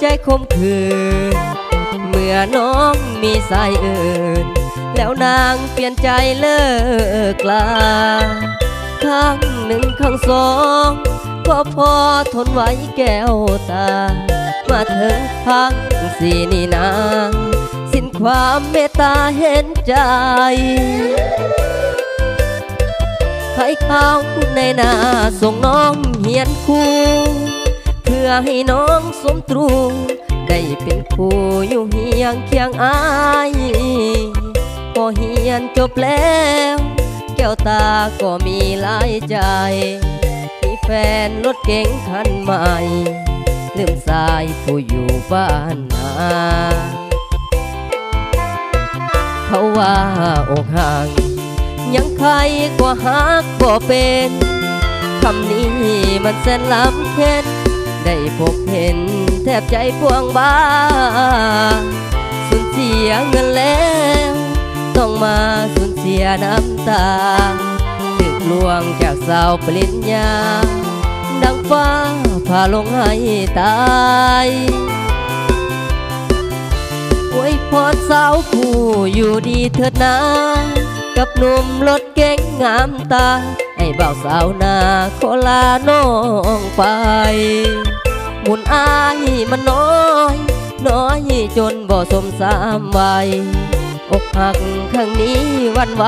ใจคมคืน เมื่อน้องมีสายอื่น แล้วนางเปลี่ยนใจเลิกลาข้างหนึ่งข้างสองก็พอทนไว้แก้วตา มาถึงข้างสี่นี่นางสิ้นความเมตตาเห็นใจใครเข้าในนาส่งน้องเฮียนคู่ อให้น้องสมตรูได้เป็นครูอยู่เฮียงเคียงอายพอเฮียนจบแล้ว แก้วตาก็มีหลายใจมีแฟนรถเก๋งคันใหม่ลืมสายผู้อยู่บ้านนาเขาว่าอกห่าง ยังใครก็หักบ่เป็นคำนี้มันแสนล้ำเค็น ได้พบเห็นแทบใจพวงบ้าสูญเสียเงินแล้ว ต้องมาสูญเสียน้ำตาถึกลวงจากสาวปริญญา ดังฟ้าพาลงให้ตายอวยพรสาวผู้อยู่ดีเถิดนากับหนุ่มรถเก๋งงามตา ให้บ่าวสาวนาขอลาน้องไปหมุนอายมันน้อยน้อยจนบ่สมสามวัยอกหักครั้งนี้วันไหว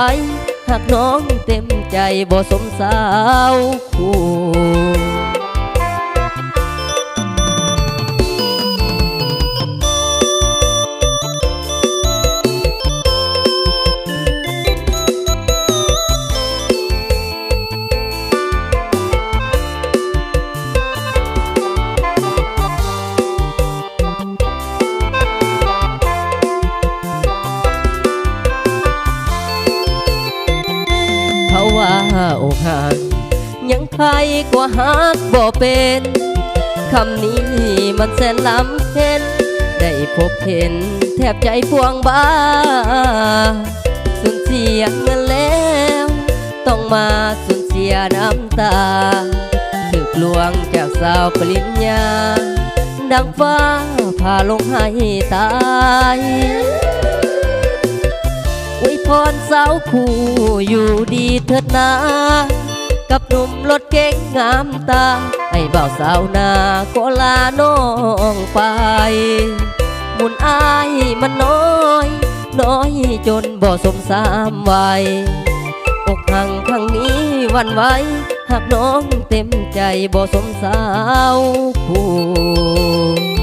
หักน้องเต็มใจบ่สมสาวคู่ หักยังใครกว่าหักบ่เป็นคำนี้มันแสนล้ำเค็น ได้พบเห็นแทบใจพวงบ้าสูญเสียเงินแล้ว ต้องมาสูญเสียน้ำตาถึกลวงจากสาวปริญญา ดังฟ้าพาลงให้ตาย พรสาวคู่อยู่ดีเถิดนา กับหนุ่มรถเก๋งงามตา ให้บ่าสาวนาก็ลาน้องไปมุนอายมันน้อย น้อยจนบ่สมสามวัยอกหังครั้งนี้วันไหวหากน้องเต็มใจบ่สมสาวคู่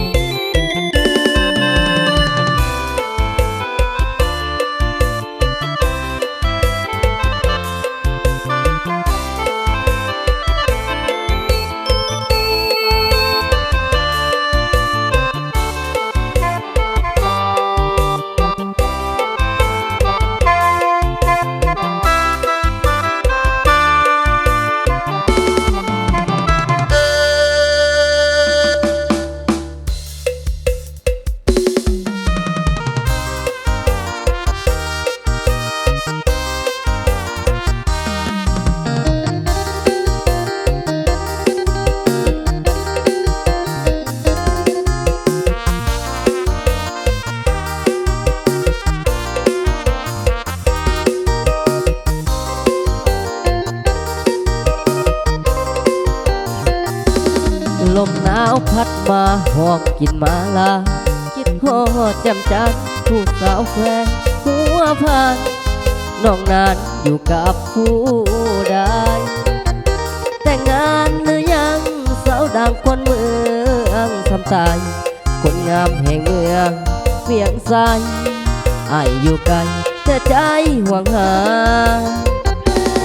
ลมหนาวพัดมาหอบกินมาลา คิดฮอดจำจัดผู้สาวแควหัวพันน้องนานอยู่กับผู้ใดแต่งงานหรือยังสาวดังคนเมืองทำตายคนงามแห่งเมืองเวียงใสออยู่ไกลแต่ใจห่วงหา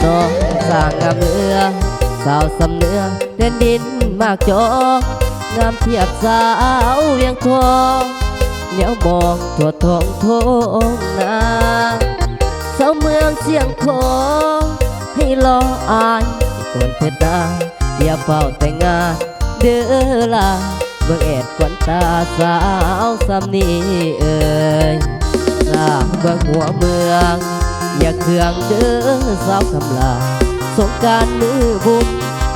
น้องสร้างงามเรือง สาวสำเนือเด่นดินมากจองามเทียบสาวเวียงทองเหนียวมองทั่วท้องท้องนาสาวเมืองเสียงของให้รออายคนเพชรดาอย่าเฝ้าแต่งงานเด้อล่ะเบิ่งแอดควันตาสาวสำนีเอ่ยสางเบื้องหัวเมือง อย่าเครื่องเด้อสาวคำลา สงการมือบุญ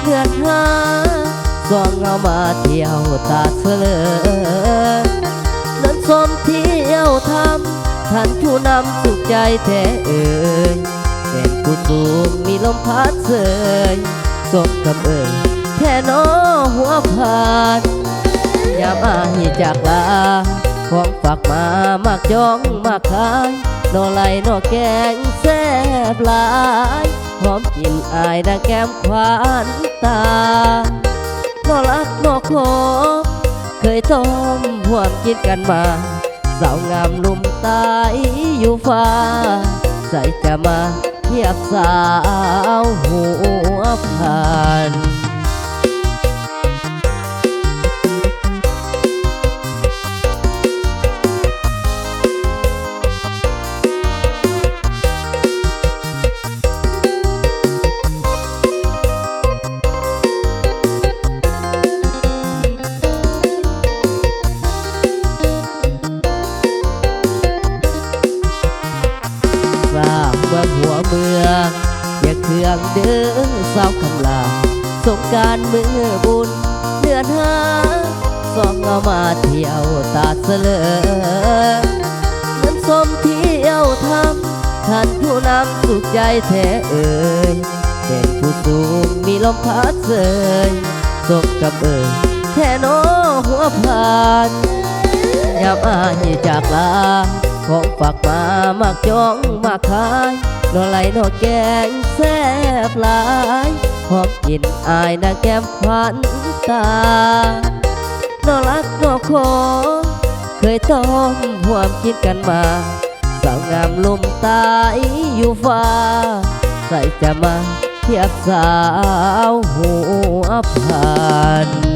เงินหาสองเงามาเที่ยวตาเธอเลยนั้นสมเที่ยวทำท่านผู้นำสุขใจแท้เอ่ยเป็นผู้สูงมีลมพัดเสยสมกับเอ่ยแท่นอหัวผานยามอายจากลา ของฝากมามากจ้องมากขายนอไหลนอแกงแซ่บหลายหอมกลินอายดังแก้มควานตานอรักนอขอเคยต้มหวมกินกันมา สาวงามลุ่มตายอยู่ฟ้า ใส่จะมาเทียบสาวหัวผ่าน งเด้อสาวคำลาสงการมือบุญเดือนห้าสองเอามาเที่ยวตาดเสลอเงินสมเที่ยวทำท่านผู้นำสุขใจแท้เอ่ยเป็นผู้สูงมีลมพัดเสยสมกับเอ่ยแท่นอหัวผ่านยามอายจากลาของฝากมามากจ้องมากขาย นอไหลนอแกงแซ่บหลายหอมกลินอายนางแก้มควันตานอรักนอขอเคยต้มห่วมกินกันมาสาวงามลมตายอยู่ฟ้า ใส่จะมาเทียบสาวหัวผ่าน